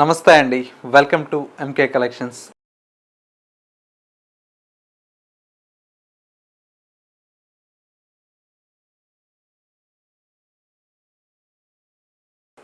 నమస్తే అండి. Welcome to MK collections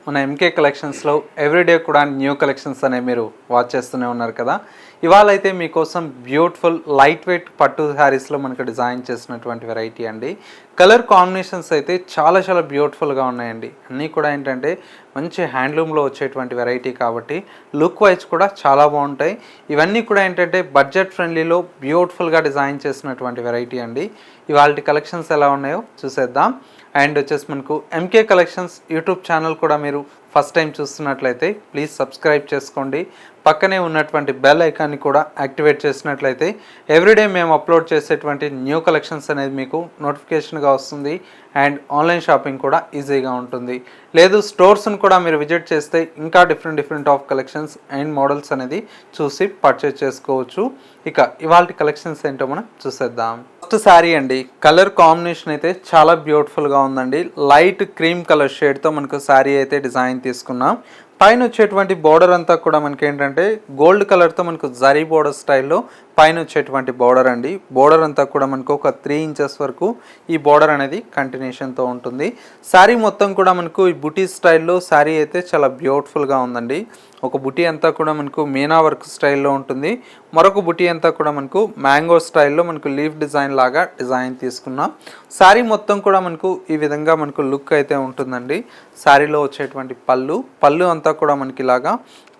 మన ఎంకే కలెక్షన్స్లో ఎవ్రీడే కూడా న్యూ కలెక్షన్స్ అనేవి మీరు వాచ్ చేస్తూనే ఉన్నారు కదా. ఇవాళ అయితే మీకోసం బ్యూటిఫుల్ లైట్ వెయిట్ పట్టు శారీస్లో మనకు డిజైన్ చేసినటువంటి వెరైటీ అండి. కలర్ కాంబినేషన్స్ అయితే చాలా చాలా బ్యూటిఫుల్గా ఉన్నాయండి. అన్నీ కూడా ఏంటంటే మంచి హ్యాండ్లూమ్లో వచ్చేటువంటి వెరైటీ కాబట్టి లుక్ వైజ్ కూడా చాలా బాగుంటాయి. ఇవన్నీ కూడా ఏంటంటే బడ్జెట్ ఫ్రెండ్లీలో బ్యూటిఫుల్గా డిజైన్ చేసినటువంటి వెరైటీ అండి. ఇవాళ కలెక్షన్స్ ఎలా ఉన్నాయో చూసేద్దాం. అండ్ వచ్చేసి మనకు ఎంకే కలెక్షన్స్ యూట్యూబ్ ఛానల్ కూడా మీరు ఫస్ట్ టైం చూస్తున్నట్లయితే ప్లీజ్ సబ్స్క్రైబ్ చేసుకోండి. పక్కనే ఉన్నటువంటి బెల్ ఐకాన్ని కూడా యాక్టివేట్ చేసినట్లయితే ఎవ్రీడే మేము అప్లోడ్ చేసేటువంటి న్యూ కలెక్షన్స్ అనేది మీకు నోటిఫికేషన్గా వస్తుంది అండ్ ఆన్లైన్ షాపింగ్ కూడా ఈజీగా ఉంటుంది. లేదు స్టోర్స్ని కూడా మీరు విజిట్ చేస్తే ఇంకా different different of collections and models అనేది చూసి పర్చేస్ చేసుకోవచ్చు. ఇక ఇవాళ కలెక్షన్స్ ఏంటో మనం చూసేద్దాం. ఫస్ట్ శారీ అండి. కలర్ కాంబినేషన్ అయితే చాలా బ్యూటిఫుల్గా ఉందండి. లైట్ క్రీమ్ కలర్ షేడ్తో మనకు శారీ అయితే డిజైన్ తీసుకున్నాం. పైన వచ్చేటువంటి బోర్డర్ అంతా కూడా మనకి ఏంటంటే గోల్డ్ కలర్తో మనకు జరీ బోర్డర్ స్టైల్లో పైన వచ్చేటువంటి బోర్డర్ అండి. బోర్డర్ అంతా కూడా మనకు ఒక త్రీ ఇంచెస్ వరకు ఈ బోర్డర్ అనేది కంటిన్యూషన్తో ఉంటుంది. శారీ మొత్తం కూడా మనకు ఈ బుటీ స్టైల్లో శారీ అయితే చాలా బ్యూటిఫుల్గా ఉందండి. ఒక బుటీ అంతా కూడా మనకు మీనా వర్క్ స్టైల్లో ఉంటుంది. మరొక బుటీ అంతా కూడా మనకు మ్యాంగో స్టైల్లో మనకు లీఫ్ డిజైన్ లాగా డిజైన్ తీసుకున్నాం. శారీ మొత్తం కూడా మనకు ఈ విధంగా మనకు లుక్ అయితే ఉంటుందండి. శారీలో వచ్చేటువంటి పళ్ళు పళ్ళు అంతా కూడా మనకి ఇలాగా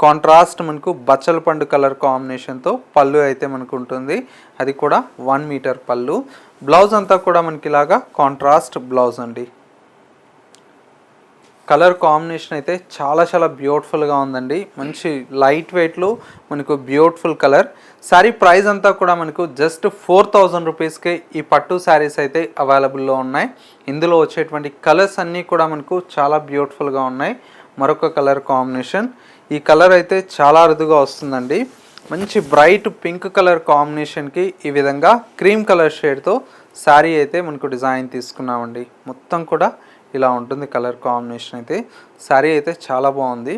కాంట్రాస్ట్ మనకు బచ్చల పండు కలర్ కాంబినేషన్తో పళ్ళు అయితే మనకు ఉంటుంది. అది కూడా వన్ మీటర్ పళ్ళు. బ్లౌజ్ అంతా కూడా మనకి ఇలాగా కాంట్రాస్ట్ బ్లౌజ్ అండి. కలర్ కాంబినేషన్ అయితే చాలా చాలా బ్యూటిఫుల్గా ఉందండి. మంచి లైట్ వెయిట్లో మనకు బ్యూటిఫుల్ కలర్ శారీ ప్రైస్ అంతా కూడా మనకు జస్ట్ ఫోర్ థౌజండ్ రూపీస్కే ఈ పట్టు శారీస్ అయితే అవైలబుల్లో ఉన్నాయి. ఇందులో వచ్చేటువంటి కలర్స్ అన్నీ కూడా మనకు చాలా బ్యూటిఫుల్గా ఉన్నాయి. మరొక కలర్ కాంబినేషన్ ఈ కలర్ అయితే చాలా అరుదుగా వస్తుందండి. మంచి బ్రైట్ పింక్ కలర్ కాంబినేషన్కి ఈ విధంగా క్రీమ్ కలర్ షేడ్తో శారీ అయితే మనకు డిజైన్ తీసుకున్నామండి. మొత్తం కూడా ఇలా ఉంటుంది కలర్ కాంబినేషన్ అయితే. శారీ అయితే చాలా బాగుంది.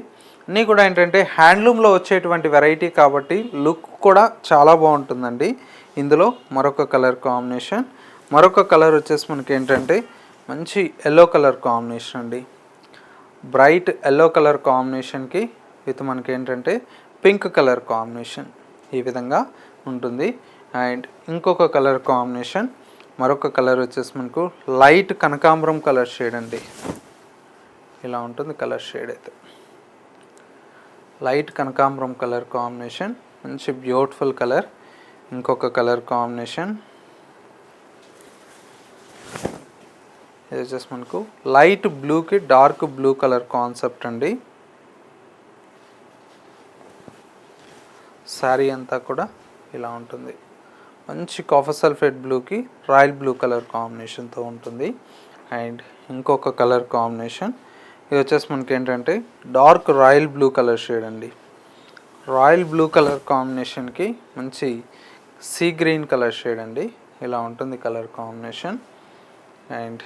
అన్నీ కూడా ఏంటంటే హ్యాండ్లూమ్లో వచ్చేటువంటి వెరైటీ కాబట్టి లుక్ కూడా చాలా బాగుంటుందండి. ఇందులో మరొక కలర్ కాంబినేషన్. మరొక కలర్ వచ్చేసి మనకి ఏంటంటే మంచి ఎల్లో కలర్ కాంబినేషన్ అండి. బ్రైట్ ఎల్లో కలర్ కాంబినేషన్కి విత్ మనకి ఏంటంటే పింక్ కలర్ కాంబినేషన్ ఈ విధంగా ఉంటుంది. అండ్ ఇంకొక కలర్ కాంబినేషన్ మరొక కలర్ వచ్చేసి మనకు లైట్ కనకాంబరం కలర్ షేడ్ అండి. ఇలా ఉంటుంది కలర్ షేడ్ అయితే. లైట్ కనకాంబరం కలర్ కాంబినేషన్ మంచి బ్యూటిఫుల్ కలర్. ఇంకొక కలర్ కాంబినేషన్. ఇది వచ్చేసి మనకు లైట్ బ్లూకి డార్క్ బ్లూ కలర్ కాన్సెప్ట్ అండి. శారీ అంతా కూడా ఇలా ఉంటుంది. మంచి కాఫర్ సల్ఫేట్ బ్లూకి రాయల్ బ్లూ కలర్ కాంబినేషన్తో ఉంటుంది. అండ్ ఇంకొక కలర్ కాంబినేషన్ ఇది వచ్చేసి మనకి ఏంటంటే dark royal blue colour shade అండి. రాయల్ బ్లూ కలర్ కాంబినేషన్కి మంచి సీ గ్రీన్ కలర్ షేడ్ అండి. ఇలా ఉంటుంది కలర్ కాంబినేషన్ అండ్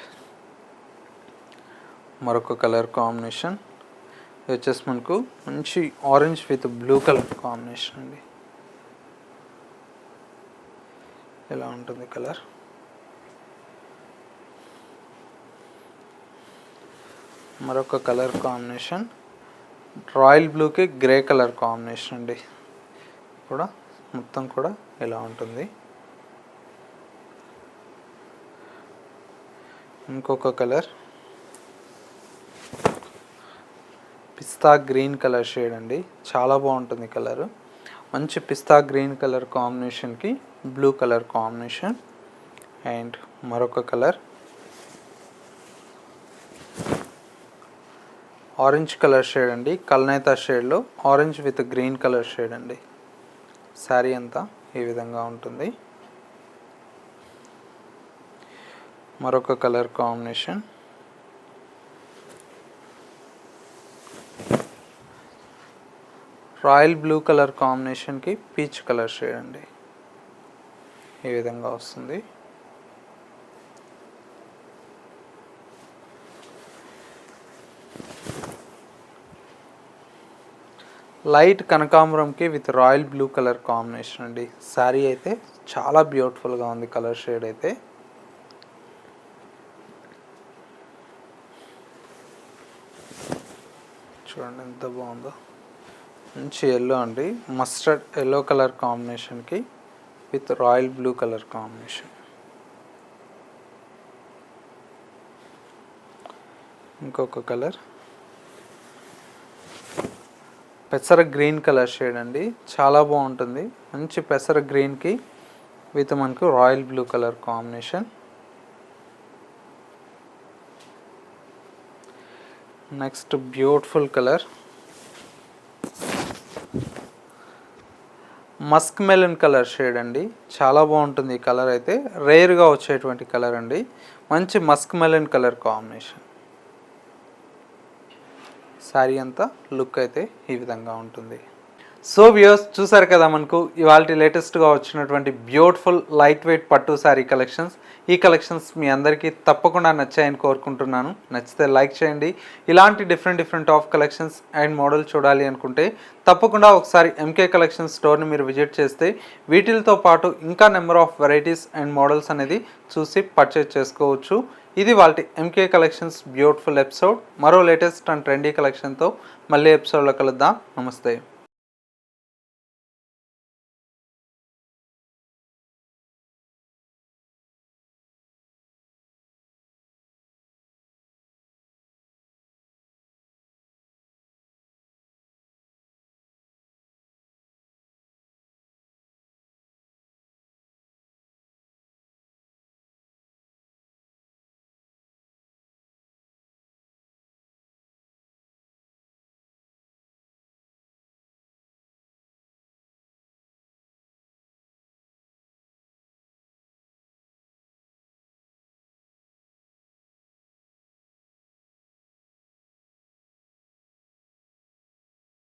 మరొక కలర్ కాంబినేషన్ ఇది వచ్చేసి మనకు మంచి orange with blue colour combination అండి. ఎలా ఉంటుంది కలర్ మరొక కలర్ కాంబినేషన్ రాయల్ బ్లూకి గ్రే కలర్ కాంబినేషన్ అండి. కూడా మొత్తం కూడా ఇలా ఉంటుంది? ఇంకొక కలర్ పిస్తా గ్రీన్ కలర్ షేడ్ అండి. చాలా బాగుంటుంది కలర్ మంచి పిస్తా గ్రీన్ కలర్ కాంబినేషన్కి బ్లూ కలర్ కాంబినేషన్ అండ్ మరొక కలర్. ఆరెంజ్ కలర్ షేడ్ అండి. కల్నేతా షేడ్లో orange with green colour shade అండి. శారీ అంతా ఈ విధంగా ఉంటుంది. మరొక colour combination royal blue colour కాంబినేషన్కి పీచ్ కలర్ షేడ్ అండి. ఈ విధంగా వస్తుంది. Light కనకాంబరంకి with royal blue colour combination అండి. శారీ అయితే చాలా బ్యూటిఫుల్గా ఉంది కలర్ షేడ్ అయితే. చూడండి ఎంత బాగుందో. మంచి ఎల్లో అండి. మస్టర్డ్ ఎల్లో కలర్ కాంబినేషన్కి with royal blue colour combination ఇంకొక కలర్ పెసర గ్రీన్ కలర్ షేడ్ అండి. చాలా బాగుంటుంది. మంచి పెసర గ్రీన్కి విత్ మనకు royal blue colour combination next beautiful colour musk melon colour shade అండి. చాలా బాగుంటుంది ఈ కలర్ అయితే. రేర్గా వచ్చేటువంటి కలర్ అండి. మంచి musk melon colour combination. Sari అంతా లుక్ అయితే ఈ విధంగా ఉంటుంది. సో వ్యూస్ చూసారు కదా మనకు ఇవాళ లేటెస్ట్గా వచ్చినటువంటి బ్యూటిఫుల్ లైట్ వెయిట్ పట్టు శారీ కలెక్షన్స్ ఈ కలెక్షన్స్ మీ అందరికీ తప్పకుండా నచ్చాయని కోరుకుంటున్నాను. నచ్చితే లైక్ చేయండి. ఇలాంటి different different of collections and model చూడాలి అనుకుంటే తప్పకుండా ఒకసారి ఎంకే కలెక్షన్ స్టోర్ని మీరు విజిట్ చేస్తే వీటితో పాటు ఇంకా number of varieties and models అనేది చూసి పర్చేజ్ చేసుకోవచ్చు. ఇది వాళ్ళ ఎంకే కలెక్షన్స్ బ్యూటిఫుల్ ఎపిసోడ్ మరో లేటెస్ట్ అండ్ ట్రెండీ కలెక్షన్తో మళ్ళీ ఎపిసోడ్లో కలుద్దాం. నమస్తే.